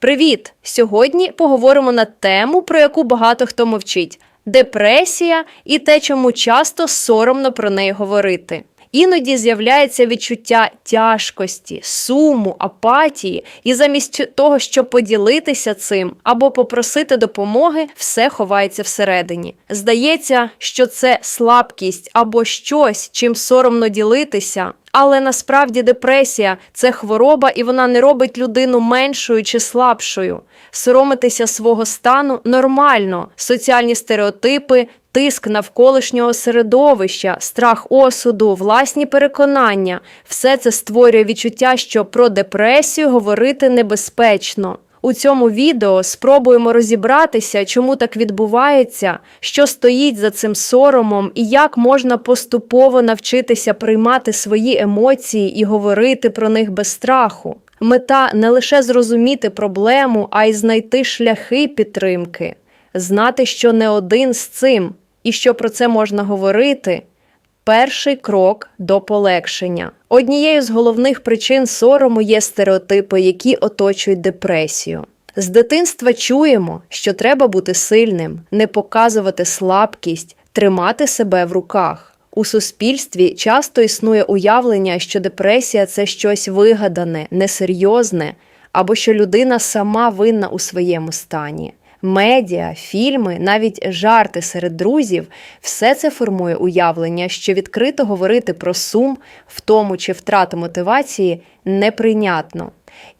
Привіт! Сьогодні поговоримо на тему, про яку багато хто мовчить: депресія і те, чому часто соромно про неї говорити. Іноді з'являється відчуття тяжкості, суму, апатії, і замість того, щоб поділитися цим або попросити допомоги, все ховається всередині. Здається, що це слабкість або щось, чим соромно ділитися. Але насправді депресія це хвороба, і вона не робить людину меншою чи слабшою. Соромитися свого стану нормально. Соціальні стереотипи, тиск навколишнього середовища, страх осуду, власні переконання все це створює відчуття, що про депресію говорити небезпечно. У цьому відео спробуємо розібратися, чому так відбувається, що стоїть за цим соромом і як можна поступово навчитися приймати свої емоції і говорити про них без страху. Мета не лише зрозуміти проблему, а й знайти шляхи підтримки, знати, що не один з цим, і що про це можна говорити. Перший крок до полегшення. Однією з головних причин сорому є стереотипи, які оточують депресію. З дитинства чуємо, що треба бути сильним, не показувати слабкість, тримати себе в руках. У суспільстві часто існує уявлення, що депресія це щось вигадане, несерйозне, або що людина сама винна у своєму стані. Медіа, фільми, навіть жарти серед друзів все це формує уявлення, що відкрито говорити про сум, втому чи втрату мотивації неприйнятно.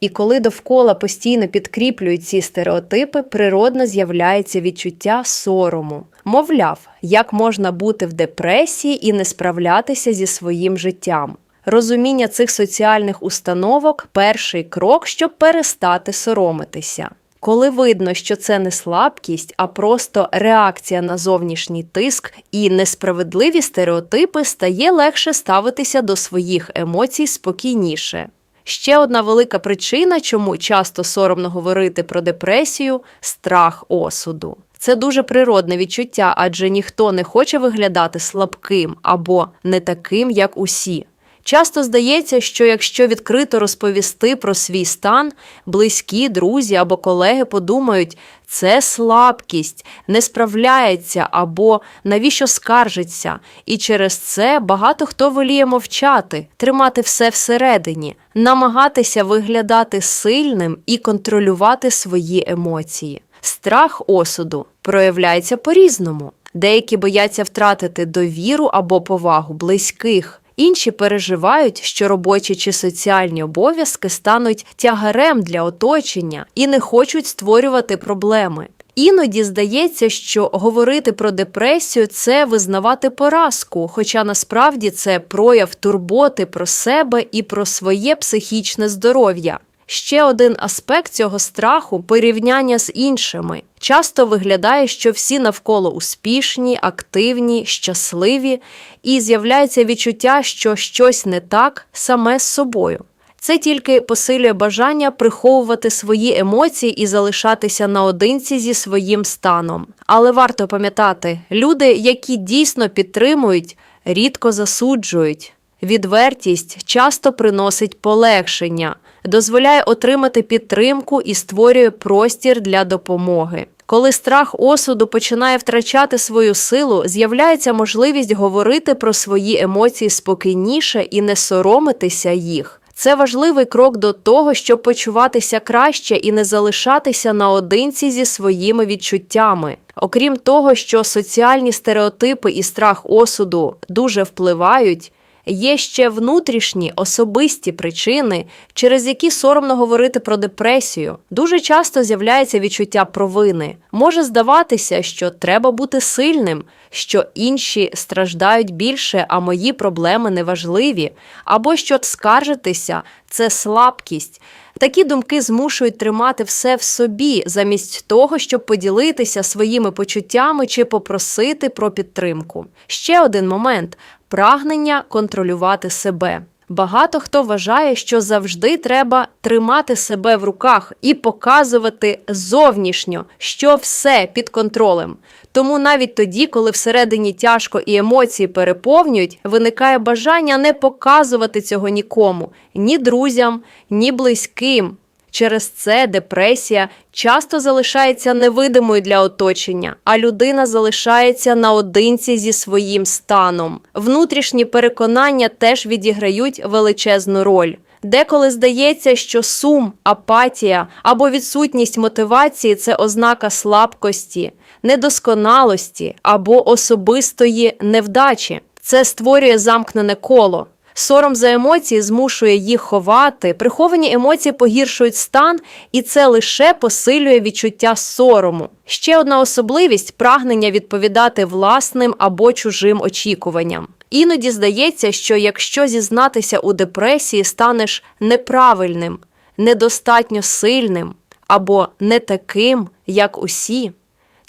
І коли довкола постійно підкріплюють ці стереотипи, природно з'являється відчуття сорому. Мовляв, як можна бути в депресії і не справлятися зі своїм життям. Розуміння цих соціальних установок перший крок, щоб перестати соромитися. Коли видно, що це не слабкість, а просто реакція на зовнішній тиск і несправедливі стереотипи, стає легше ставитися до своїх емоцій спокійніше. Ще одна велика причина, чому часто соромно говорити про депресію страх осуду. Це дуже природне відчуття, адже ніхто не хоче виглядати слабким або не таким, як усі. Часто здається, що якщо відкрито розповісти про свій стан, близькі, друзі або колеги подумають, це слабкість, не справляється або навіщо скаржиться, і через це багато хто воліє мовчати, тримати все всередині, намагатися виглядати сильним і контролювати свої емоції. Страх осуду проявляється по-різному. Деякі бояться втратити довіру або повагу близьких. Інші переживають, що робочі чи соціальні обов'язки стануть тягарем для оточення і не хочуть створювати проблеми. Іноді здається, що говорити про депресію це визнавати поразку, хоча насправді це прояв турботи про себе і про своє психічне здоров'я. Ще один аспект цього страху порівняння з іншими. Часто виглядає, що всі навколо успішні, активні, щасливі, і з'являється відчуття, що щось не так саме з собою. Це тільки посилює бажання приховувати свої емоції і залишатися наодинці зі своїм станом. Але варто пам'ятати, люди, які дійсно підтримують, рідко засуджують. Відвертість часто приносить полегшення, дозволяє отримати підтримку і створює простір для допомоги. Коли страх осуду починає втрачати свою силу, з'являється можливість говорити про свої емоції спокійніше і не соромитися їх. Це важливий крок до того, щоб почуватися краще і не залишатися наодинці зі своїми відчуттями. Окрім того, що соціальні стереотипи і страх осуду дуже впливають. Є ще внутрішні особисті причини, через які соромно говорити про депресію. Дуже часто з'являється відчуття провини. Може здаватися, що треба бути сильним, що інші страждають більше, а мої проблеми неважливі, або що скаржитися це слабкість. Такі думки змушують тримати все в собі, замість того, щоб поділитися своїми почуттями чи попросити про підтримку. Ще один момент прагнення контролювати себе. Багато хто вважає, що завжди треба тримати себе в руках і показувати зовнішньо, що все під контролем. Тому навіть тоді, коли всередині тяжко і емоції переповнюють, виникає бажання не показувати цього нікому, ні друзям, ні близьким. Через це депресія часто залишається невидимою для оточення, а людина залишається наодинці зі своїм станом. Внутрішні переконання теж відіграють величезну роль. Деколи здається, що сум, апатія або відсутність мотивації це ознака слабкості, недосконалості або особистої невдачі. Це створює замкнене коло. Сором за емоції змушує їх ховати, приховані емоції погіршують стан, і це лише посилює відчуття сорому. Ще одна особливість прагнення відповідати власним або чужим очікуванням. Іноді здається, що якщо зізнатися у депресії, станеш неправильним, недостатньо сильним або не таким, як усі.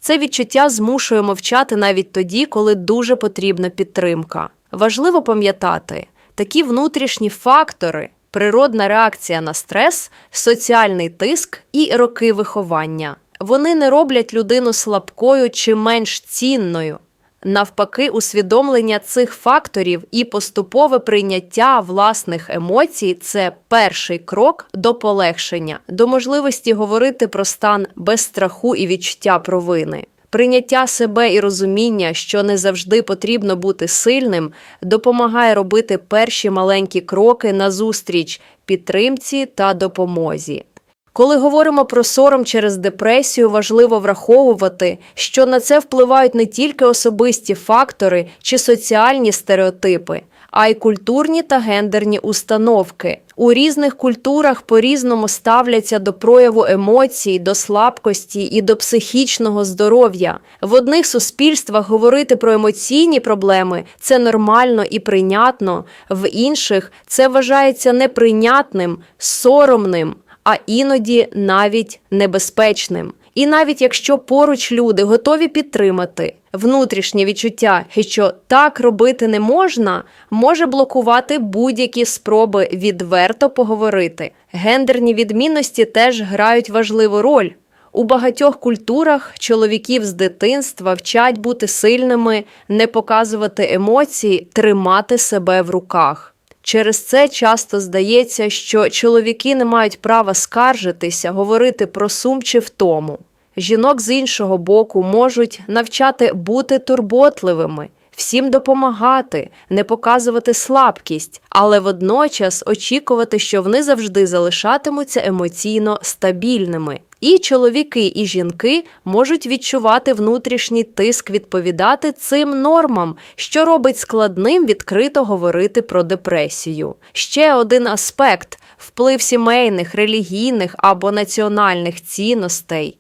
Це відчуття змушує мовчати навіть тоді, коли дуже потрібна підтримка. Важливо пам'ятати, такі внутрішні фактори, природна реакція на стрес, соціальний тиск і роки виховання. Вони не роблять людину слабкою чи менш цінною. Навпаки, усвідомлення цих факторів і поступове прийняття власних емоцій це перший крок до полегшення, до можливості говорити про стан без страху і відчуття провини. Прийняття себе і розуміння, що не завжди потрібно бути сильним, допомагає робити перші маленькі кроки назустріч підтримці та допомозі. Коли говоримо про сором через депресію, важливо враховувати, що на це впливають не тільки особисті фактори чи соціальні стереотипи, а й культурні та гендерні установки. У різних культурах по-різному ставляться до прояву емоцій, до слабкості і до психічного здоров'я. В одних суспільствах говорити про емоційні проблеми це нормально і прийнятно, в інших це вважається неприйнятним, соромним а іноді навіть небезпечним. І навіть якщо поруч люди готові підтримати внутрішнє відчуття, що так робити не можна, може блокувати будь-які спроби відверто поговорити. Гендерні відмінності теж грають важливу роль. У багатьох культурах чоловіків з дитинства вчать бути сильними, не показувати емоції, тримати себе в руках. Через це часто здається, що чоловіки не мають права скаржитися, говорити про сум чи втому. Жінок з іншого боку можуть навчати бути турботливими, всім допомагати, не показувати слабкість, але водночас очікувати, що вони завжди залишатимуться емоційно стабільними. І чоловіки, і жінки можуть відчувати внутрішній тиск відповідати цим нормам, що робить складним відкрито говорити про депресію. Ще один аспект вплив сімейних, релігійних або національних цінностей.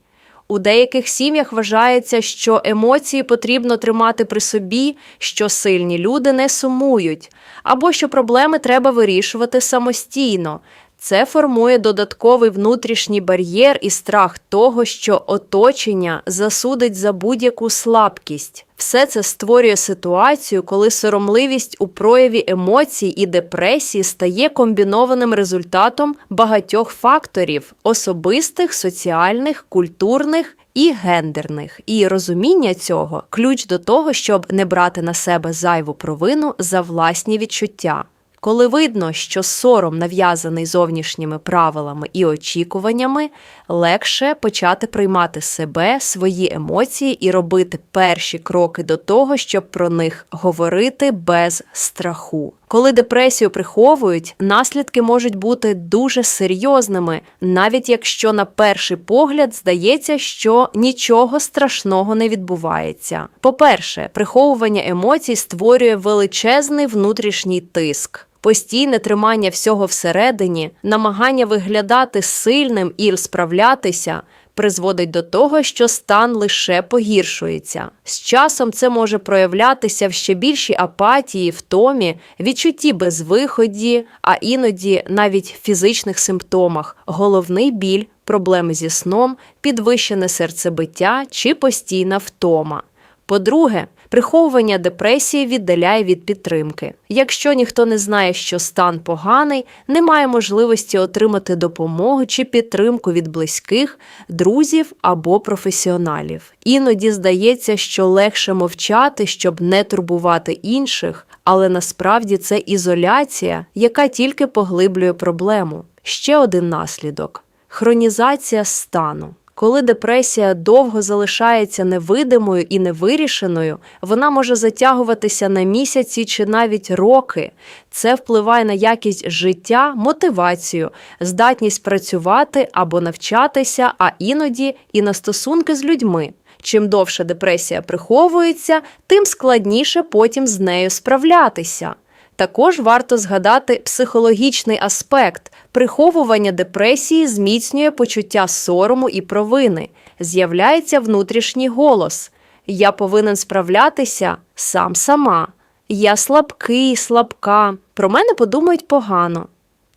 У деяких сім'ях вважається, що емоції потрібно тримати при собі, що сильні люди не сумують, або що проблеми треба вирішувати самостійно. Це формує додатковий внутрішній бар'єр і страх того, що оточення засудить за будь-яку слабкість. Все це створює ситуацію, коли соромливість у прояві емоцій і депресії стає комбінованим результатом багатьох факторів особистих, соціальних, культурних. І гендерних, і розуміння цього ключ до того, щоб не брати на себе зайву провину за власні відчуття. Коли видно, що сором нав'язаний зовнішніми правилами і очікуваннями, легше почати приймати себе, свої емоції і робити перші кроки до того, щоб про них говорити без страху. Коли депресію приховують, наслідки можуть бути дуже серйозними, навіть якщо на перший погляд здається, що нічого страшного не відбувається. По-перше, приховування емоцій створює величезний внутрішній тиск. Постійне тримання всього всередині, намагання виглядати сильним і справлятися призводить до того, що стан лише погіршується. З часом це може проявлятися в ще більшій апатії, втомі, відчутті безвиході, а іноді навіть фізичних симптомах, головний біль, проблеми зі сном, підвищене серцебиття чи постійна втома. По-друге, приховування депресії віддаляє від підтримки. Якщо ніхто не знає, що стан поганий, немає можливості отримати допомогу чи підтримку від близьких, друзів або професіоналів. Іноді здається, що легше мовчати, щоб не турбувати інших, але насправді це ізоляція, яка тільки поглиблює проблему. Ще один наслідок. хронізація стану. Коли депресія довго залишається невидимою і невирішеною, вона може затягуватися на місяці чи навіть роки. Це впливає на якість життя, мотивацію, здатність працювати або навчатися, а іноді і на стосунки з людьми. Чим довше депресія приховується, тим складніше потім з нею справлятися. Також варто згадати психологічний аспект. Приховування депресії зміцнює почуття сорому і провини. З'являється внутрішній голос: Я повинен справлятися сам сама. Я слабкий, слабка. Про мене подумають погано.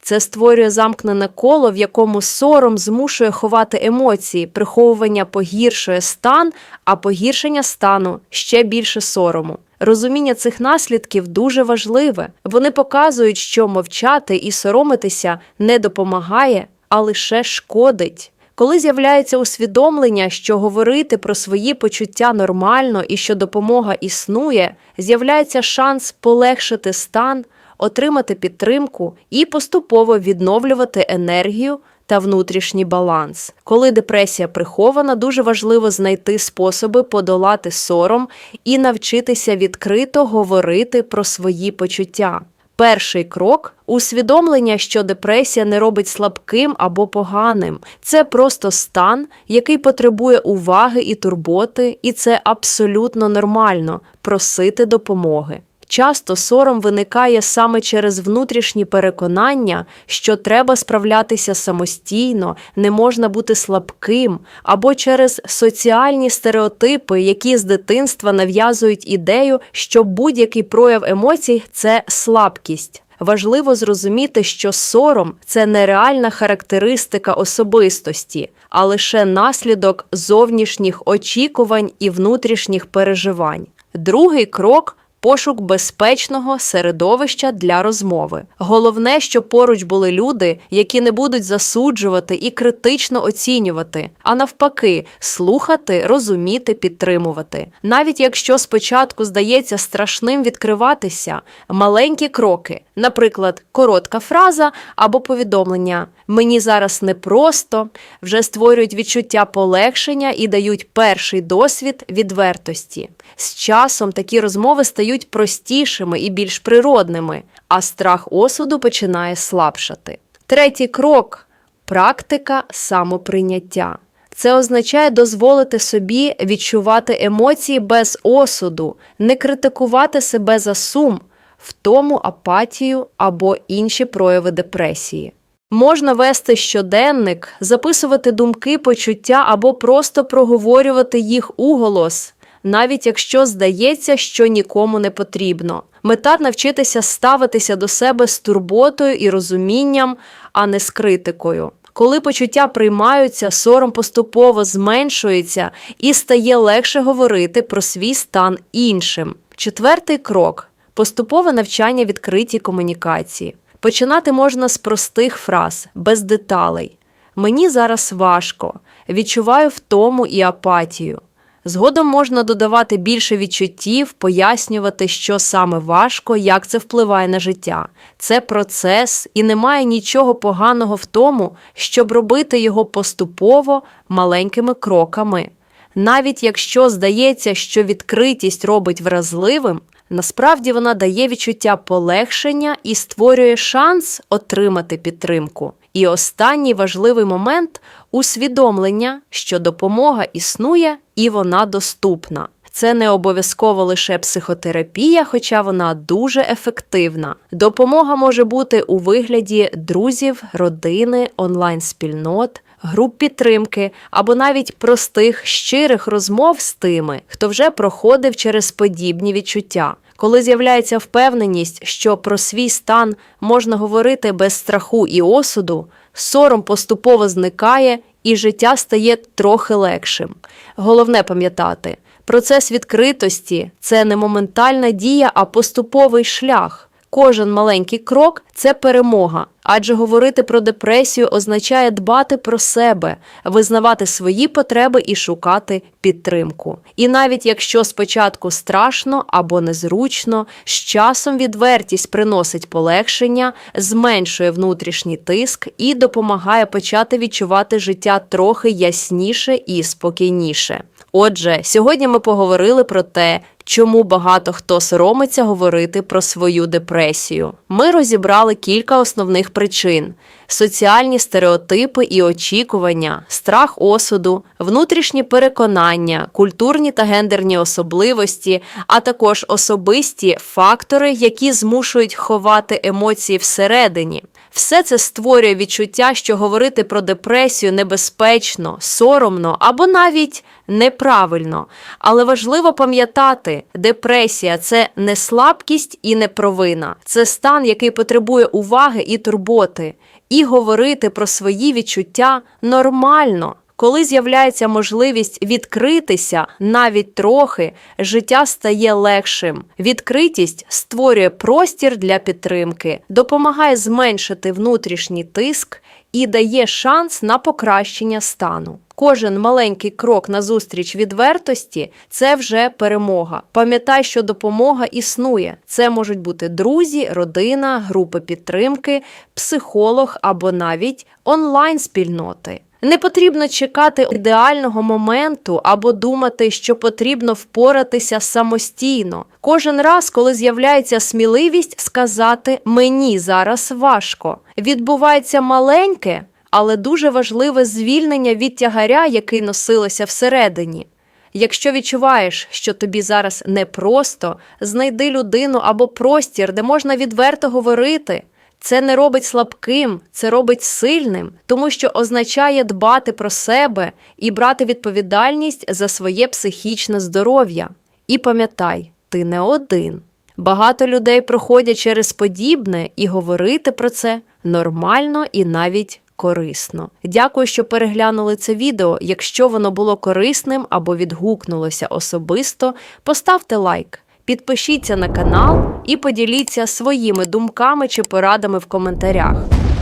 Це створює замкнене коло, в якому сором змушує ховати емоції, приховування погіршує стан, а погіршення стану ще більше сорому. Розуміння цих наслідків дуже важливе. Вони показують, що мовчати і соромитися не допомагає, а лише шкодить. Коли з'являється усвідомлення, що говорити про свої почуття нормально і що допомога існує, з'являється шанс полегшити стан, отримати підтримку і поступово відновлювати енергію та внутрішній баланс. Коли депресія прихована, дуже важливо знайти способи подолати сором і навчитися відкрито говорити про свої почуття. Перший крок усвідомлення, що депресія не робить слабким або поганим. Це просто стан, який потребує уваги і турботи, і це абсолютно нормально просити допомоги. Часто сором виникає саме через внутрішні переконання, що треба справлятися самостійно, не можна бути слабким, або через соціальні стереотипи, які з дитинства нав'язують ідею, що будь-який прояв емоцій це слабкість. Важливо зрозуміти, що сором це не реальна характеристика особистості, а лише наслідок зовнішніх очікувань і внутрішніх переживань. Другий крок пошук безпечного середовища для розмови. Головне, щоб поруч були люди, які не будуть засуджувати і критично оцінювати, а навпаки, слухати, розуміти, підтримувати. Навіть якщо спочатку здається страшним відкриватися, маленькі кроки, наприклад, коротка фраза або повідомлення Мені зараз непросто, вже створюють відчуття полегшення і дають перший досвід відвертості. З часом такі розмови стають простішими і більш природними, а страх осуду починає слабшати. Третій крок практика самоприйняття. Це означає дозволити собі відчувати емоції без осуду, не критикувати себе за сум, втому апатію або інші прояви депресії. Можна вести щоденник, записувати думки, почуття або просто проговорювати їх уголос, навіть якщо здається, що нікому не потрібно. Мета навчитися ставитися до себе з турботою і розумінням, а не з критикою. Коли почуття приймаються, сором поступово зменшується і стає легше говорити про свій стан іншим. Четвертий крок поступове навчання відкритій комунікації. Починати можна з простих фраз, без деталей. Мені зараз важко, відчуваю втому і апатію. Згодом можна додавати більше відчуттів, пояснювати, що саме важко, як це впливає на життя. Це процес, і немає нічого поганого в тому, щоб робити його поступово маленькими кроками. Навіть якщо здається, що відкритість робить вразливим, насправді вона дає відчуття полегшення і створює шанс отримати підтримку. І останній важливий момент усвідомлення, що допомога існує і вона доступна. Це не обов'язково лише психотерапія, хоча вона дуже ефективна. Допомога може бути у вигляді друзів, родини, онлайн-спільнот, груп підтримки або навіть простих щирих розмов з тими, хто вже проходив через подібні відчуття. Коли з'являється впевненість, що про свій стан можна говорити без страху і осуду, сором поступово зникає і життя стає трохи легшим. Головне пам'ятати, процес відкритості це не моментальна дія, а поступовий шлях. Кожен маленький крок це перемога, адже говорити про депресію означає дбати про себе, визнавати свої потреби і шукати підтримку. І навіть якщо спочатку страшно або незручно, з часом відвертість приносить полегшення, зменшує внутрішній тиск і допомагає почати відчувати життя трохи ясніше і спокійніше. Отже, сьогодні ми поговорили про те, чому багато хто соромиться говорити про свою депресію. Ми розібрали кілька основних причин: соціальні стереотипи і очікування, страх осуду, внутрішні переконання, культурні та гендерні особливості, а також особисті фактори, які змушують ховати емоції всередині. Все це створює відчуття, що говорити про депресію небезпечно, соромно або навіть неправильно. Але важливо пам'ятати, депресія це не слабкість і не провина. Це стан, який потребує уваги і турботи. І говорити про свої відчуття нормально. Коли з'являється можливість відкритися навіть трохи, життя стає легшим. Відкритість створює простір для підтримки, допомагає зменшити внутрішній тиск і дає шанс на покращення стану. Кожен маленький крок назустріч відвертості це вже перемога. Пам'ятай, що допомога існує. Це можуть бути друзі, родина, групи підтримки, психолог або навіть онлайн-спільноти. Не потрібно чекати ідеального моменту або думати, що потрібно впоратися самостійно. Кожен раз, коли з'являється сміливість сказати мені зараз важко, відбувається маленьке, але дуже важливе звільнення від тягаря, який носилося всередині. Якщо відчуваєш, що тобі зараз непросто, знайди людину або простір, де можна відверто говорити. Це не робить слабким, це робить сильним, тому що означає дбати про себе і брати відповідальність за своє психічне здоров'я. І пам'ятай, ти не один. Багато людей проходять через подібне, і говорити про це нормально і навіть корисно. Дякую, що переглянули це відео. Якщо воно було корисним або відгукнулося особисто, поставте лайк. Підпишіться на канал і поділіться своїми думками чи порадами в коментарях.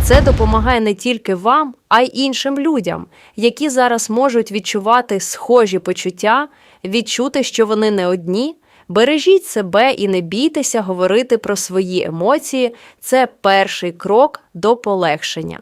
Це допомагає не тільки вам, а й іншим людям, які зараз можуть відчувати схожі почуття, відчути, що вони не одні. Бережіть себе і не бійтеся говорити про свої емоції. Це перший крок до полегшення.